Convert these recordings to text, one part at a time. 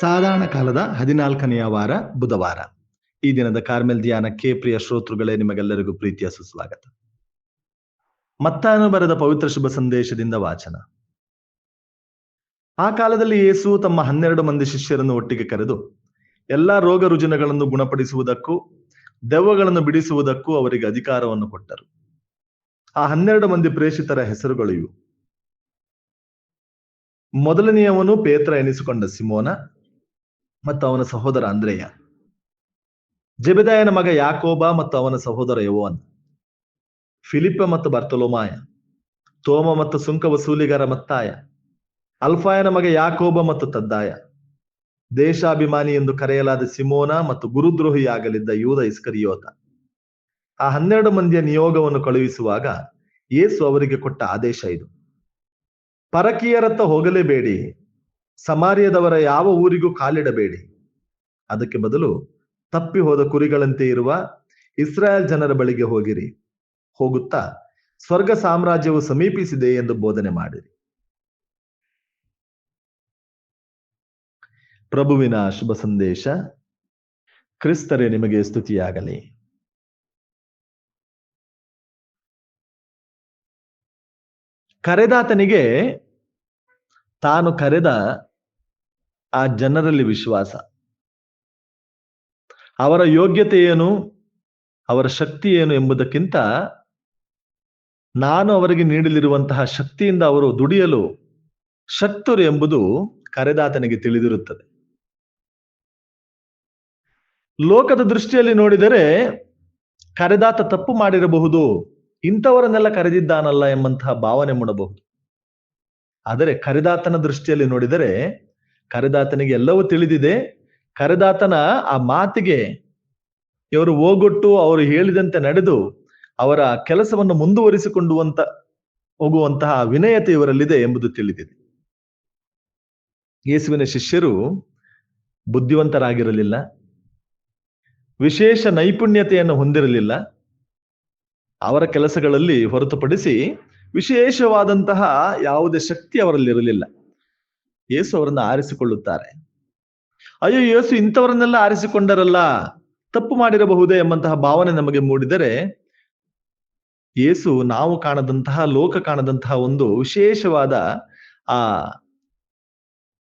ಸಾಧಾರಣ ಕಾಲದ ಹದಿನಾಲ್ಕನೆಯ ವಾರ, ಬುಧವಾರ. ಈ ದಿನದ ಕಾರ್ಮೆಲ್ ಧ್ಯಾನಕ್ಕೆ ಪ್ರಿಯ ಶ್ರೋತೃಗಳೇ, ನಿಮಗೆಲ್ಲರಿಗೂ ಪ್ರೀತಿಯ ಸುಸ್ವಾಗತ. ಮತ್ತಾನು ಬರೆದ ಪವಿತ್ರ ಶುಭ ಸಂದೇಶದಿಂದ ವಾಚನ. ಆ ಕಾಲದಲ್ಲಿ ಯೇಸು ತಮ್ಮ ಹನ್ನೆರಡು ಮಂದಿ ಶಿಷ್ಯರನ್ನು ಒಟ್ಟಿಗೆ ಕರೆದು, ಎಲ್ಲಾ ರೋಗ ರುಜಿನಗಳನ್ನು ಗುಣಪಡಿಸುವುದಕ್ಕೂ, ದೆವ್ವಗಳನ್ನು ಬಿಡಿಸುವುದಕ್ಕೂ ಅವರಿಗೆ ಅಧಿಕಾರವನ್ನು ಕೊಟ್ಟರು. ಆ ಹನ್ನೆರಡು ಮಂದಿ ಪ್ರೇಷಿತರ ಹೆಸರುಗಳು ಇವು. ಮೊದಲನೆಯವನು ಪೇತ್ರ ಎನಿಸಿಕೊಂಡ ಸಿಮೋನ ಮತ್ತು ಅವನ ಸಹೋದರ ಅಂದ್ರೇಯ. ಜೆಬೆದಾಯನ ಮಗ ಯಾಕೋಬ ಮತ್ತು ಅವನ ಸಹೋದರ ಯೋವನ್ ಫಿಲಿಪ್ಪ ಮತ್ತು ಬರ್ತಲೋಮಾಯ. ತೋಮ ಮತ್ತು ಸುಂಕ ವಸೂಲಿಗಾರ ಮತ್ತಾಯ. ಅಲ್ಫಾಯನ ಮಗ ಯಾಕೋಬ ಮತ್ತು ತದ್ದಾಯ. ದೇಶಾಭಿಮಾನಿ ಎಂದು ಕರೆಯಲಾದ ಸಿಮೋನ ಮತ್ತು ಗುರುದ್ರೋಹಿಯಾಗಲಿದ್ದ ಯೂದ ಇಸ್ಕರಿಯೋತ. ಆ ಹನ್ನೆರಡು ಮಂದಿಯ ನಿಯೋಗವನ್ನು ಕಳುಹಿಸುವಾಗ ಯೇಸು ಅವರಿಗೆ ಕೊಟ್ಟ ಆದೇಶ ಇದು. ಪರಕೀಯರತ್ತ ಹೋಗಲೇಬೇಡಿ. ಸಮಾರ್ಯದವರ ಯಾವ ಊರಿಗೂ ಕಾಲಿಡಬೇಡಿ. ಅದಕ್ಕೆ ಬದಲು ತಪ್ಪಿ ಹೋದ ಕುರಿಗಳಂತೆ ಇರುವ ಇಸ್ರಾಯೇಲ್ ಜನರ ಬಳಿಗೆ ಹೋಗಿರಿ. ಹೋಗುತ್ತಾ ಸ್ವರ್ಗ ಸಾಮ್ರಾಜ್ಯವು ಸಮೀಪಿಸಿದೆ ಎಂದು ಬೋಧನೆ ಮಾಡಿರಿ. ಪ್ರಭುವಿನ ಶುಭ ಸಂದೇಶ. ಕ್ರಿಸ್ತರೇ, ನಿಮಗೆ ಸ್ತುತಿಯಾಗಲಿ. ಕರೆದಾತನಿಗೆ ತಾನು ಕರೆದ ಆ ಜನರಲ್ಲಿ ವಿಶ್ವಾಸ. ಅವರ ಯೋಗ್ಯತೆ ಏನು? ಅವರ ಶಕ್ತಿ ಏನು ಎಂಬುದಕ್ಕಿಂತ ನಾನು ಅವರಿಗೆ ನೀಡಲಿರುವಂತಹ ಶಕ್ತಿಯಿಂದ ಅವರು ದುಡಿಯಲು ಶಕ್ತರು ಎಂಬುದು ಕರೆದಾತನಿಗೆ ತಿಳಿದಿರುತ್ತದೆ. ಲೋಕದ ದೃಷ್ಟಿಯಲ್ಲಿ ನೋಡಿದರೆ ಕರೆದಾತ ತಪ್ಪು ಮಾಡಿರಬಹುದು, ಇಂಥವರನ್ನೆಲ್ಲ ಕರೆದಿದ್ದಾನಲ್ಲ ಎಂಬಂತಹ ಭಾವನೆ ಮೂಡಬಹುದು. ಆದರೆ ಕರೆದಾತನ ದೃಷ್ಟಿಯಲ್ಲಿ ನೋಡಿದರೆ ಕರೆದಾತನಿಗೆ ಎಲ್ಲವೂ ತಿಳಿದಿದೆ. ಕರೆದಾತನ ಆ ಮಾತಿಗೆ ಇವರು ಹೋಗೊಟ್ಟು ಅವರು ಹೇಳಿದಂತೆ ನಡೆದು ಅವರ ಕೆಲಸವನ್ನು ಮುಂದುವರಿಸಿಕೊಂಡುವಂತ, ಹೋಗುವಂತಹ ವಿನಯತೆ ಇವರಲ್ಲಿದೆ ಎಂಬುದು ತಿಳಿದಿದೆ. ಯೇಸುವಿನ ಶಿಷ್ಯರು ಬುದ್ಧಿವಂತರಾಗಿರಲಿಲ್ಲ. ವಿಶೇಷ ನೈಪುಣ್ಯತೆಯನ್ನು ಹೊಂದಿರಲಿಲ್ಲ. ಅವರ ಕೆಲಸಗಳಲ್ಲಿ ಹೊರತುಪಡಿಸಿ ವಿಶೇಷವಾದಂತಹ ಯಾವುದೇ ಶಕ್ತಿ ಅವರಲ್ಲಿ ಇರಲಿಲ್ಲ ಯೇಸು ಅವರನ್ನು ಆರಿಸಿಕೊಳ್ಳುತ್ತಾರೆ. ಅಯ್ಯೋ, ಯೇಸು ಇಂಥವರನ್ನೆಲ್ಲ ಆರಿಸಿಕೊಂಡರಲ್ಲ, ತಪ್ಪು ಮಾಡಿರಬಹುದೇ ಎಂಬಂತಹ ಭಾವನೆ ನಮಗೆ ಮೂಡಿದರೆ, ಯೇಸು ನಾವು ಕಾಣದಂತಹ, ಲೋಕ ಕಾಣದಂತಹ ಒಂದು ವಿಶೇಷವಾದ ಆ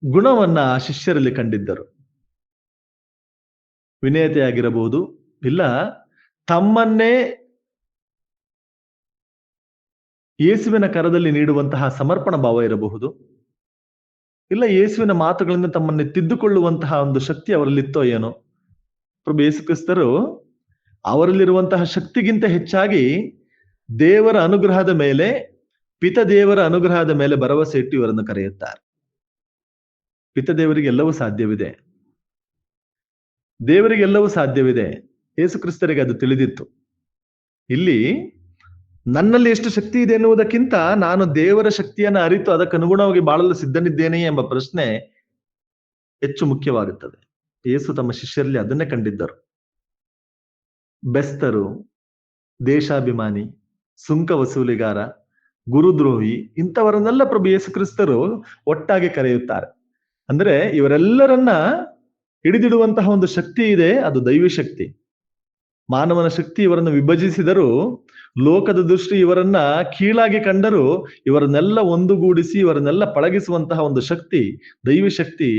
ಗುಣವನ್ನ ಶಿಷ್ಯರಲ್ಲಿ ಕಂಡಿದ್ದರು. ವಿನಯತೆಯಾಗಿರಬಹುದು ಇಲ್ಲ, ತಮ್ಮನ್ನೇ ಯೇಸುವಿನ ಕರದಲ್ಲಿ ನೀಡುವಂತಹ ಸಮರ್ಪಣ ಭಾವ ಇರಬಹುದು ಇಲ್ಲ ಯೇಸುವಿನ ಮಾತುಗಳಿಂದ ತಮ್ಮನ್ನೇ ತಿದ್ದುಕೊಳ್ಳುವಂತಹ ಒಂದು ಶಕ್ತಿ ಅವರಲ್ಲಿತ್ತೋ ಏನೋ. ಪ್ರಭು ಯೇಸು ಕ್ರಿಸ್ತರು ಅವರಲ್ಲಿರುವಂತಹ ಶಕ್ತಿಗಿಂತ ಹೆಚ್ಚಾಗಿ ದೇವರ ಅನುಗ್ರಹದ ಮೇಲೆ, ಪಿತ ದೇವರ ಅನುಗ್ರಹದ ಮೇಲೆ ಭರವಸೆ ಇಟ್ಟು ಇವರನ್ನು ಕರೆಯುತ್ತಾರೆ. ಪಿತ ದೇವರಿಗೆ ಎಲ್ಲವೂ ಸಾಧ್ಯವಿದೆ. ದೇವರಿಗೆಲ್ಲವೂ ಸಾಧ್ಯವಿದೆ. ಯೇಸು ಕ್ರಿಸ್ತರಿಗೆ ಅದು ತಿಳಿದಿತ್ತು. ಇಲ್ಲಿ ನನ್ನಲ್ಲಿ ಎಷ್ಟು ಶಕ್ತಿ ಇದೆ ಎನ್ನುವುದಕ್ಕಿಂತ ನಾನು ದೇವರ ಶಕ್ತಿಯನ್ನು ಅರಿತು ಅದಕ್ಕೆ ಅನುಗುಣವಾಗಿ ಬಾಳಲು ಸಿದ್ಧನಿದ್ದೇನೆ ಎಂಬ ಪ್ರಶ್ನೆ ಹೆಚ್ಚು ಮುಖ್ಯವಾಗುತ್ತದೆ. ಯೇಸು ತಮ್ಮ ಶಿಷ್ಯರಲ್ಲಿ ಅದನ್ನೇ ಕಂಡಿದ್ದರು. ಬೆಸ್ತರು, ದೇಶಾಭಿಮಾನಿ, ಸುಂಕ ವಸೂಲಿಗಾರ, ಗುರುದ್ರೋಹಿ ಇಂಥವರನ್ನೆಲ್ಲ ಪ್ರಭು ಯೇಸು ಕ್ರಿಸ್ತರು ಒಟ್ಟಾಗಿ ಕರೆಯುತ್ತಾರೆ. ಅಂದ್ರೆ ಇವರೆಲ್ಲರನ್ನ ಹಿಡಿದಿಡುವಂತಹ ಒಂದು ಶಕ್ತಿ ಇದೆ, ಅದು ದೈವಿ ಶಕ್ತಿ. ಮಾನವನ ಶಕ್ತಿ ಇವರನ್ನು ವಿಭಜಿಸಿದರು, ಲೋಕದ ದೃಷ್ಟಿ ಇವರನ್ನ ಕೀಳಾಗಿ ಕಂಡರೂ, ಇವರನ್ನೆಲ್ಲ ಒಂದುಗೂಡಿಸಿ, ಇವರನ್ನೆಲ್ಲ ಪಳಗಿಸುವಂತಹ ಒಂದು ಶಕ್ತಿ, ದೈವಿ ಶಕ್ತಿ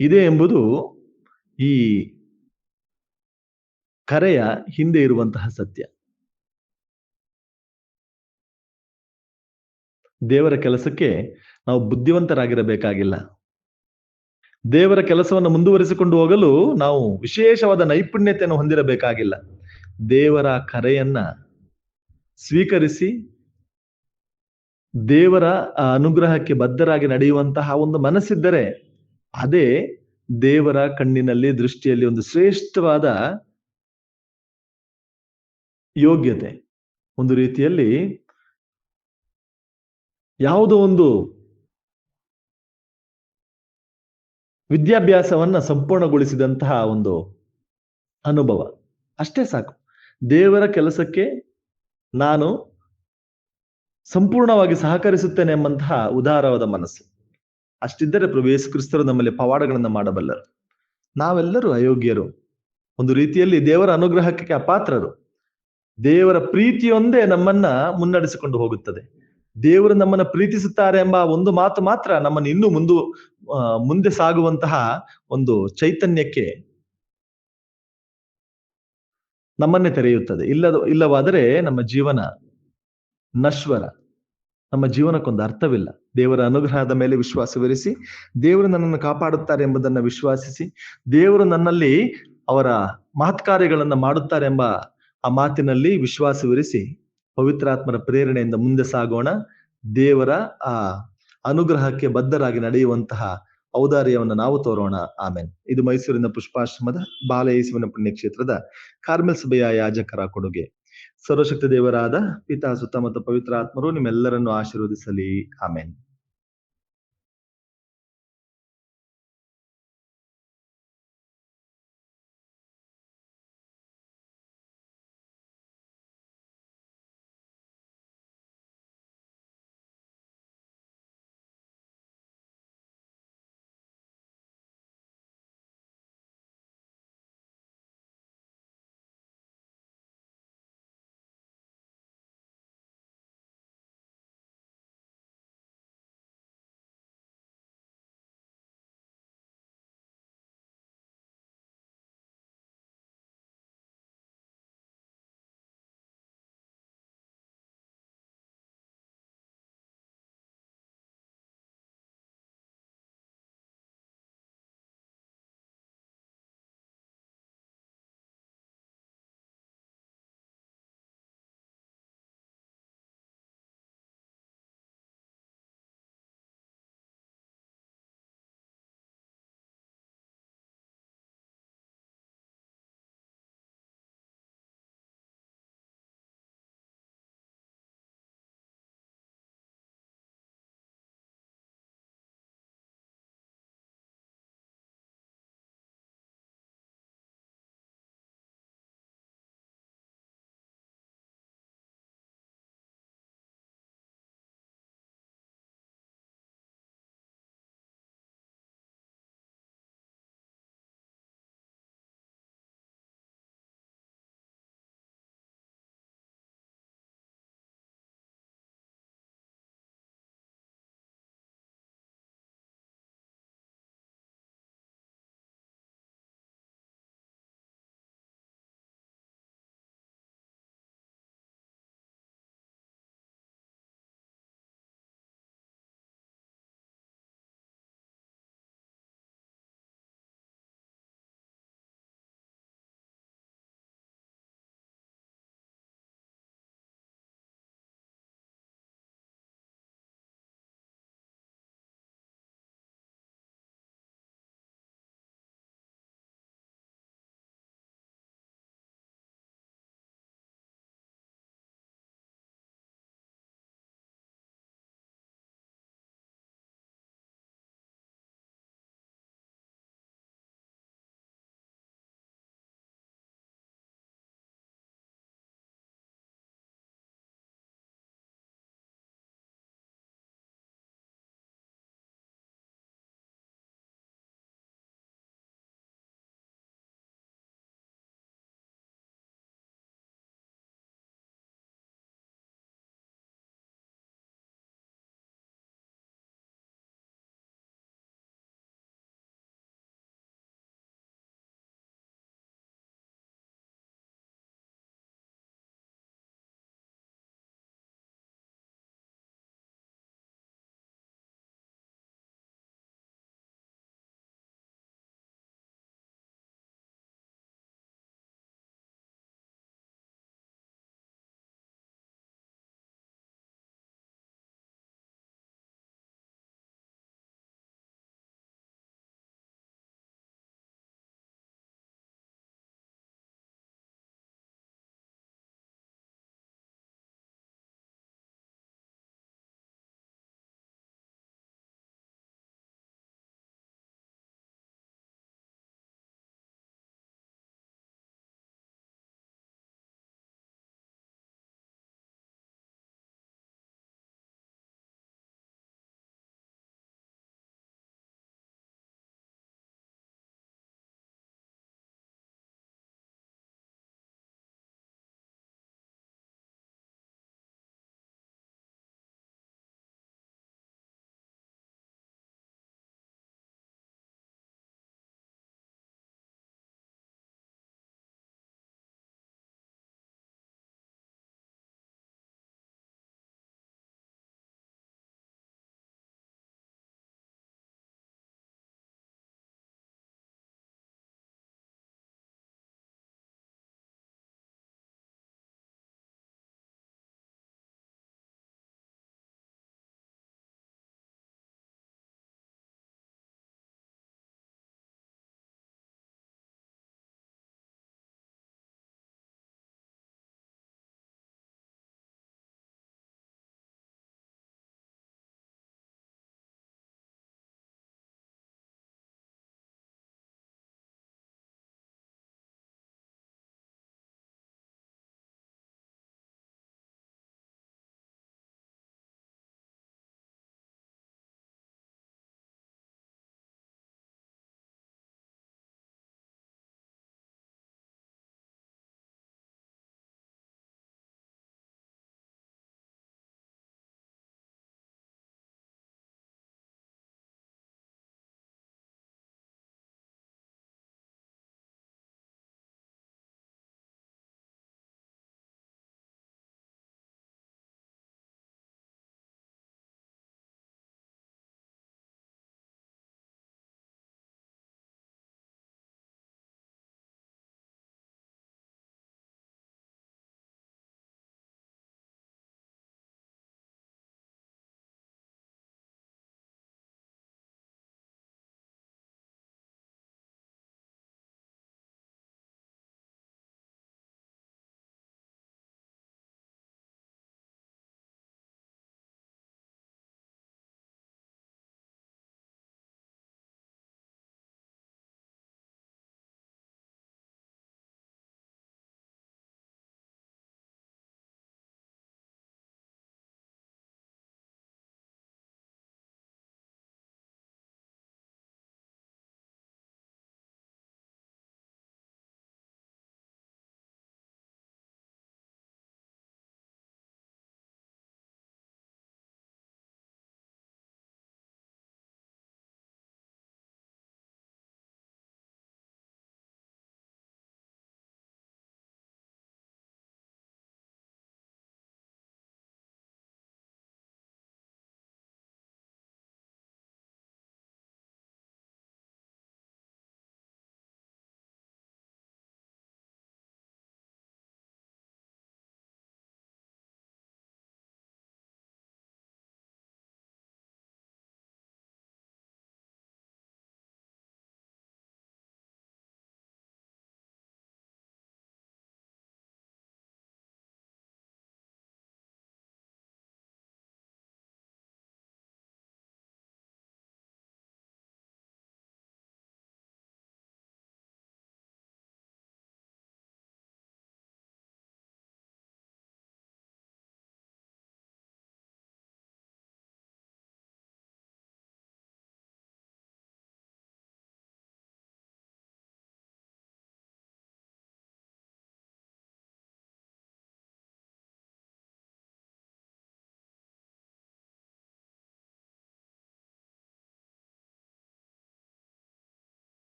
ಇದೆ ಎಂಬುದು ಈ ಕರೆಯ ಹಿಂದೆ ಇರುವಂತಹ ಸತ್ಯ. ದೇವರ ಕೆಲಸಕ್ಕೆ ನಾವು ಬುದ್ಧಿವಂತರಾಗಿರಬೇಕಾಗಿಲ್ಲ. ದೇವರ ಕೆಲಸವನ್ನು ಮುಂದುವರಿಸಿಕೊಂಡು ಹೋಗಲು ನಾವು ವಿಶೇಷವಾದ ನೈಪುಣ್ಯತೆಯನ್ನು ಹೊಂದಿರಬೇಕಾಗಿಲ್ಲ. ದೇವರ ಕರೆಯನ್ನ ಸ್ವೀಕರಿಸಿ ದೇವರ ಅನುಗ್ರಹಕ್ಕೆ ಬದ್ಧರಾಗಿ ನಡೆಯುವಂತಹ ಒಂದು ಮನಸ್ಸಿದ್ದರೆ ಅದೇ ದೇವರ ಕಣ್ಣಿನಲ್ಲಿ ದೃಷ್ಟಿಯಲ್ಲಿ ಒಂದು ಶ್ರೇಷ್ಠವಾದ ಯೋಗ್ಯತೆ. ಒಂದು ರೀತಿಯಲ್ಲಿ ಯಾವುದೋ ಒಂದು ವಿದ್ಯಾಭ್ಯಾಸವನ್ನ ಸಂಪೂರ್ಣಗೊಳಿಸಿದಂತಹ ಒಂದು ಅನುಭವ. ಅಷ್ಟೇ ಸಾಕು. ದೇವರ ಕೆಲಸಕ್ಕೆ ನಾನು ಸಂಪೂರ್ಣವಾಗಿ ಸಹಕರಿಸುತ್ತೇನೆ ಎಂಬಂತಹ ಉದಾರವಾದ ಮನಸ್ಸು. ಅಷ್ಟಿದ್ದರೆ ಪ್ರಭು ಯೇಸು ಕ್ರಿಸ್ತರು ನಮ್ಮಲ್ಲಿ ಪವಾಡಗಳನ್ನು ಮಾಡಬಲ್ಲರು. ನಾವೆಲ್ಲರೂ ಅಯೋಗ್ಯರು. ಒಂದು ರೀತಿಯಲ್ಲಿ ದೇವರ ಅನುಗ್ರಹಕ್ಕೆ ಅಪಾತ್ರರು. ದೇವರ ಪ್ರೀತಿಯೊಂದೇ ನಮ್ಮನ್ನ ಮುನ್ನಡೆಸಿಕೊಂಡು ಹೋಗುತ್ತದೆ. ದೇವರು ನಮ್ಮನ್ನ ಪ್ರೀತಿಸುತ್ತಾರೆ ಎಂಬ ಒಂದು ಮಾತು ಮಾತ್ರ ನಮ್ಮನ್ನು ಇನ್ನೂ ಮುಂದು ಮುಂದೆ ಸಾಗುವಂತಹ ಒಂದು ಚೈತನ್ಯಕ್ಕೆ ನಮ್ಮನ್ನೇ ತೆರೆಯುತ್ತದೆ. ಇಲ್ಲದ, ಇಲ್ಲವಾದರೆ ನಮ್ಮ ಜೀವನ ನಶ್ವರ. ನಮ್ಮ ಜೀವನಕ್ಕೊಂದು ಅರ್ಥವಿಲ್ಲ. ದೇವರ ಅನುಗ್ರಹದ ಮೇಲೆ ವಿಶ್ವಾಸವಿರಿಸಿ, ದೇವರು ನನ್ನನ್ನು ಕಾಪಾಡುತ್ತಾರೆ ಎಂಬುದನ್ನು ವಿಶ್ವಾಸಿಸಿ, ದೇವರು ನನ್ನಲ್ಲಿ ಅವರ ಮಹತ್ಕಾರ್ಯಗಳನ್ನು ಮಾಡುತ್ತಾರೆ ಎಂಬ ಆ ಮಾತಿನಲ್ಲಿ ವಿಶ್ವಾಸವಿರಿಸಿ ಪವಿತ್ರಾತ್ಮರ ಪ್ರೇರಣೆಯಿಂದ ಮುಂದೆ ಸಾಗೋಣ. ದೇವರ, ಆ, ಅನುಗ್ರಹಕ್ಕೆ ಬದ್ಧರಾಗಿ ನಡೆಯುವಂತಹ ಔದಾರ್ಯವನ್ನು ನಾವು ತೋರೋಣ. ಆಮೇನ್. ಇದು ಮೈಸೂರಿನ ಪುಷ್ಪಾಶ್ರಮದ ಬಾಲಯೇಸುವಿನ ಪುಣ್ಯಕ್ಷೇತ್ರದ ಕಾರ್ಮೆಲ್ ಸಭೆಯ ಯಾಜಕರ ಕೊಡುಗೆ. ಸರ್ವಶಕ್ತಿ ದೇವರಾದ ಪಿತಾ ಸುತ್ತ ಮತ್ತು ಪವಿತ್ರ ಆತ್ಮರು ನಿಮ್ಮೆಲ್ಲರನ್ನು ಆಶೀರ್ವದಿಸಲಿ. ಆಮೇನ್.